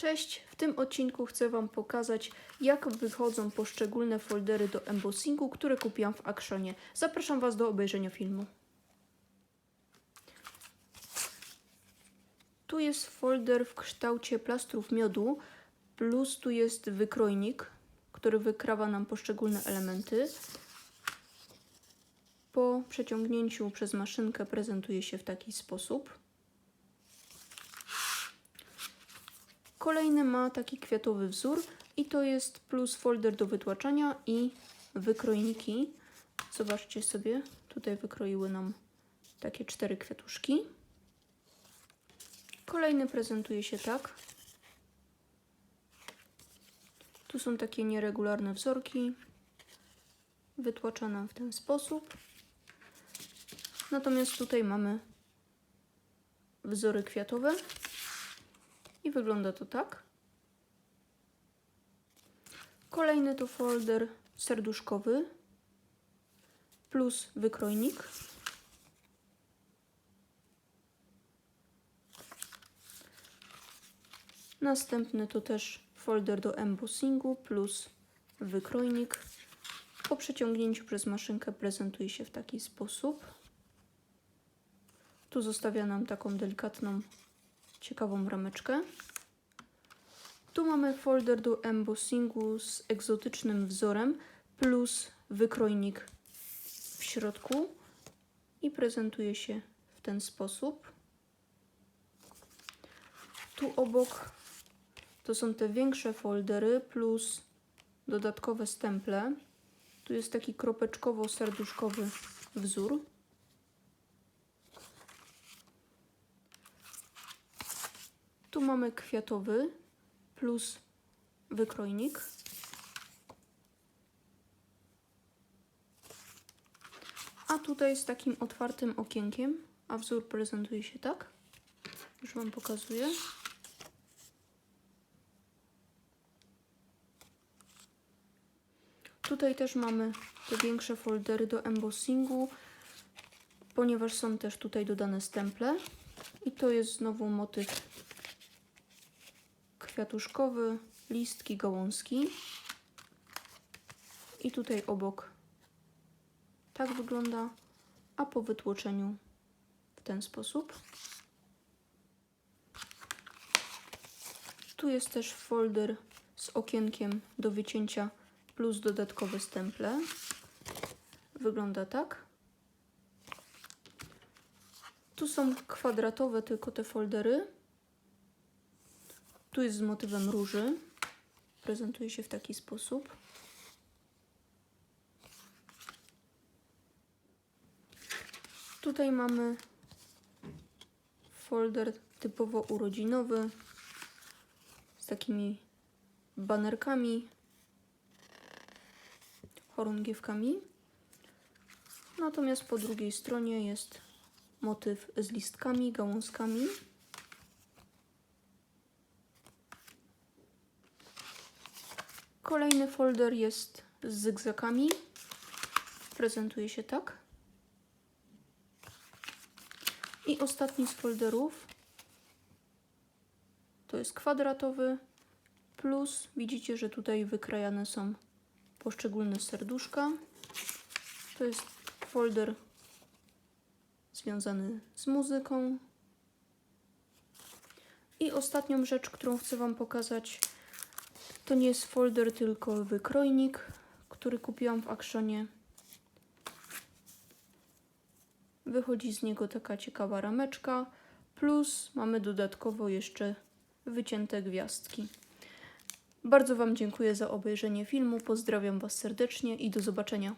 Cześć, w tym odcinku chcę Wam pokazać, jak wychodzą poszczególne foldery do embossingu, które kupiłam w Actionie. Zapraszam Was do obejrzenia filmu. Tu jest folder w kształcie plastrów miodu, plus tu jest wykrojnik, który wykrawa nam poszczególne elementy. Po przeciągnięciu przez maszynkę prezentuje się w taki sposób. Kolejny ma taki kwiatowy wzór i to jest plus folder do wytłaczania i wykrojniki. Zobaczcie sobie, tutaj wykroiły nam takie cztery kwiatuszki. Kolejny prezentuje się tak. Tu są takie nieregularne wzorki. Wytłacza nam w ten sposób. Natomiast tutaj mamy wzory kwiatowe. I wygląda to tak. Kolejny to folder serduszkowy plus wykrojnik. Następny to też folder do embossingu plus wykrojnik. Po przeciągnięciu przez maszynkę prezentuje się w taki sposób. Tu zostawia nam taką delikatną ciekawą rameczkę. Tu mamy folder do embossingu z egzotycznym wzorem plus wykrojnik w środku i prezentuje się w ten sposób. Tu obok to są te większe foldery plus dodatkowe stemple. Tu jest taki kropeczkowo-serduszkowy wzór. Tu mamy kwiatowy plus wykrojnik. A tutaj z takim otwartym okienkiem, a wzór prezentuje się tak. Już Wam pokazuję. Tutaj też mamy te większe foldery do embossingu, ponieważ są też tutaj dodane stemple. I to jest znowu motyw kwiatuszkowy, listki, gałązki. I tutaj obok tak wygląda, a po wytłoczeniu w ten sposób. Tu jest też folder z okienkiem do wycięcia plus dodatkowe stemple. Wygląda tak. Tu są kwadratowe tylko te foldery. Tu jest z motywem róży. Prezentuje się w taki sposób. Tutaj mamy folder typowo urodzinowy z takimi banerkami, chorągiewkami. Natomiast po drugiej stronie jest motyw z listkami, gałązkami. Kolejny folder jest z zygzakami. Prezentuje się tak. I ostatni z folderów to jest kwadratowy plus widzicie, że tutaj wykrajane są poszczególne serduszka. To jest folder związany z muzyką. I ostatnią rzecz, którą chcę Wam pokazać, to nie jest folder, tylko wykrojnik, który kupiłam w Actionie. Wychodzi z niego taka ciekawa rameczka, plus mamy dodatkowo jeszcze wycięte gwiazdki. Bardzo Wam dziękuję za obejrzenie filmu, pozdrawiam Was serdecznie i do zobaczenia.